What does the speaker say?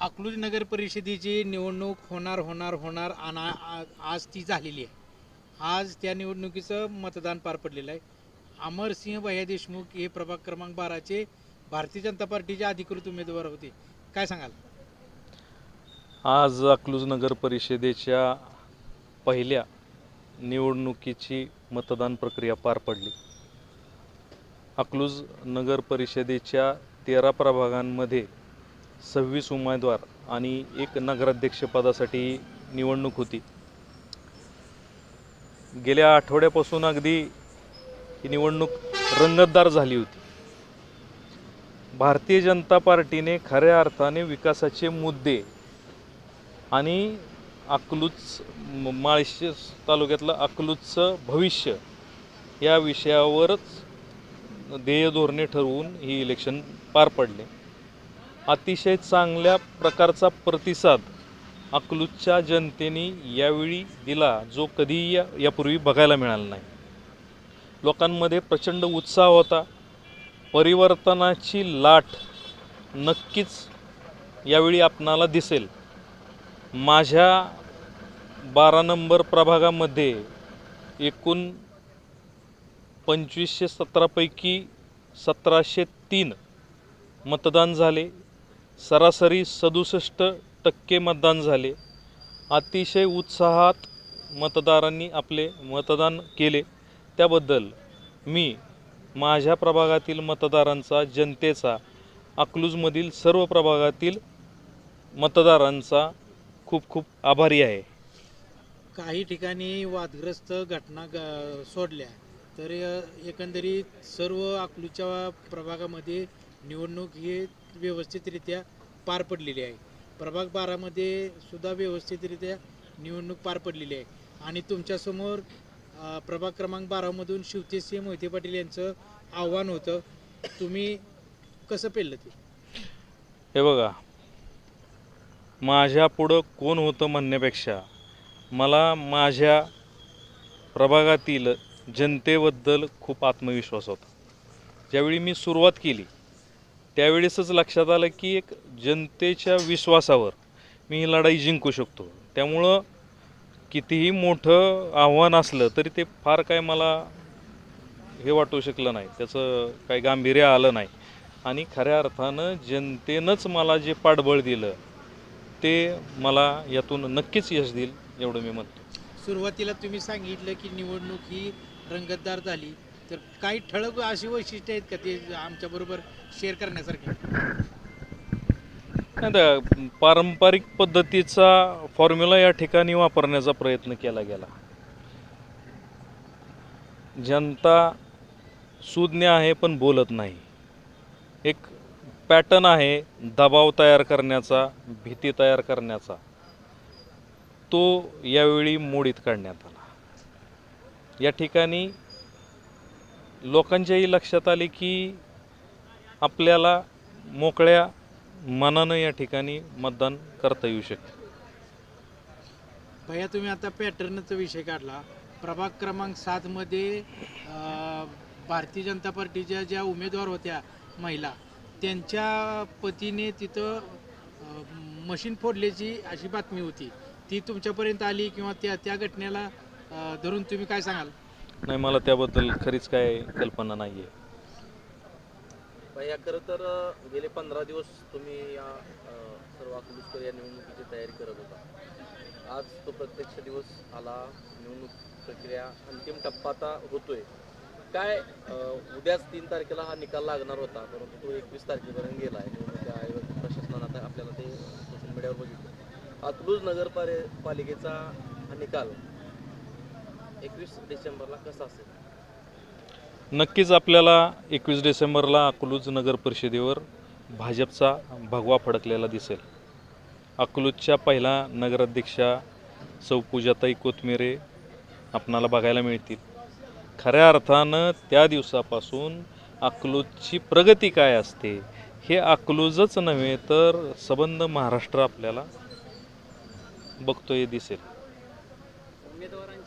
अकलूज नगर परिषदेची निवडणूक होणार होणार होणार आणि आज ती झालेली आहे. आज त्या निवडणुकीचं मतदान पार पडलेलं आहे. अमरसिंह भैया देशमुख हे प्रभाग क्रमांक बाराचे भारतीय जनता पार्टीचे अधिकृत उमेदवार होते. काय सांगाल? आज अकलूज नगर परिषदेच्या पहिल्या निवडणुकीची मतदान प्रक्रिया पार पडली. अकलूज नगर परिषदेच्या तेरा प्रभागांमध्ये सव्वीस उमेदवार आणि एक नगराध्यक्षपदासाठी निवडणूक होती. गेल्या आठवड्यापासून अगदी ही निवडणूक रंगतदार झाली होती. भारतीय जनता पार्टीने खऱ्या अर्थाने विकासाचे मुद्दे आणि अकलूज माळशी तालुक्यातलं अकलूजचं भविष्य या विषयावरच ध्येय धोरणे ठरवून ही इलेक्शन पार पडले. अतिशय चांगल्या प्रकारचा प्रतिसाद अकलूजच्या जनतेने यावेळी दिला जो कधीही या यापूर्वी बघायला मिळाला नाही. लोकांमध्ये प्रचंड उत्साह होता. परिवर्तनाची लाट नक्कीच यावेळी आपणाला दिसेल. माझ्या बारा नंबर प्रभागामध्ये एकूण पंचवीसशे सतरापैकी सतराशे तीन मतदान झाले. सरासरी सदुसष्ट टक्के मतदान झाले. अतिशय उत्साहात मतदारांनी आपले मतदान केले. त्याबद्दल मी माझ्या प्रभागातील मतदारांचा जनतेचा अकलूजमधील सर्व प्रभागातील मतदारांचा खूप खूप आभारी आहे. काही ठिकाणी वादग्रस्त घटना ग- सोडल्या तर एकंदरीत सर्व अकलूच्या प्रभागामध्ये निवडणूक ही व्यवस्थितरित्या पार पडलेली आहे. प्रभाग बारामध्ये सुद्धा व्यवस्थितरित्या निवडणूक पार पडलेली आहे. आणि तुमच्यासमोर प्रभाग क्रमांक बारामधून शिवतेसिंह मोहिते पाटील यांचं आव्हान होतं. तुम्ही कसं पेललं ते? हे बघा माझ्या पुढं कोण होतं म्हणण्यापेक्षा मला माझ्या प्रभागातील जनतेबद्दल खूप आत्मविश्वास होता. ज्यावेळी मी सुरुवात केली त्यावेळेसच लक्षात आलं की एक जनतेच्या विश्वासावर मी ही लढाई जिंकू शकतो. त्यामुळं कितीही मोठं आव्हान असलं तरी ते फार काय मला हे वाटू शकलं नाही. त्याचं काही गांभीर्य आलं नाही. आणि खऱ्या अर्थानं जनतेनंच मला जे पाठबळ दिलं ते मला यातून नक्कीच यश देईल एवढं मी म्हणतो. सुरुवातीला तुम्ही सांगितलं की निवडणूक ही रंगतदार झाली. तर काही ठळक अशी वैशिष्ट्य आहेत का ते आमच्याबरोबर शेअर करण्यासारखे? नाही तर पारंपरिक पद्धतीचा फॉर्म्युला या ठिकाणी वापरण्याचा प्रयत्न केला गेला. जनता सुज्ञ आहे पण बोलत नाही. एक पॅटर्न आहे दबाव तयार करण्याचा भीती तयार करण्याचा. तो यावेळी मोडीत काढण्यात आला. या ठिकाणी लोकांच्याही लक्षात आले की आपल्याला मोकळ्या मनानं या ठिकाणी मतदान करता येऊ शकते. भैया तुम्ही आता पॅटर्नचा विषय काढला. प्रभाग क्रमांक सातमध्ये भारतीय जनता पार्टीच्या ज्या उमेदवार होत्या महिला त्यांच्या पतीने तिथं मशीन फोडल्याची अशी बातमी होती. ती तुमच्यापर्यंत आली किंवा त्या त्या घटनेला धरून तुम्ही काय सांगाल? नाही मला त्याबद्दल खरीच काय कल्पना नाही आहे भैया खरं तर गेले पंधरा दिवस तुम्ही या सर्व अकलूजकर या निवडणुकीची तयारी करत होता. आज तो प्रत्यक्ष दिवस आला निवडणूक प्रक्रिया अंतिम टप्पा आता होतोय. काय उद्याच तीन तारखेला हा निकाल लागणार होता परंतु तो एकवीस तारखेपर्यंत गेला आहे. निवडणूक आयोग प्रशासनानं आता आपल्याला ते सोशल मीडियावर बघितलं. अकलूज नगरपाले पालिकेचा हा निकाल एकवीस डिसेंबरला कसा असेल? नक्कीच आपल्याला एकवीस डिसेंबरला अकलूज नगर परिषदेवर भाजपचा भगवा फडकलेला दिसेल. अकलूजच्या पहिला नगराध्यक्षा सौ पूजाताई कोथमिरे आपणाला बघायला मिळतील. खऱ्या अर्थानं त्या दिवसापासून अकलूजची प्रगती काय असते हे अकलूजच नव्हे तर सबंध महाराष्ट्र आपल्याला बघतोय दिसेल. उमेदवारांची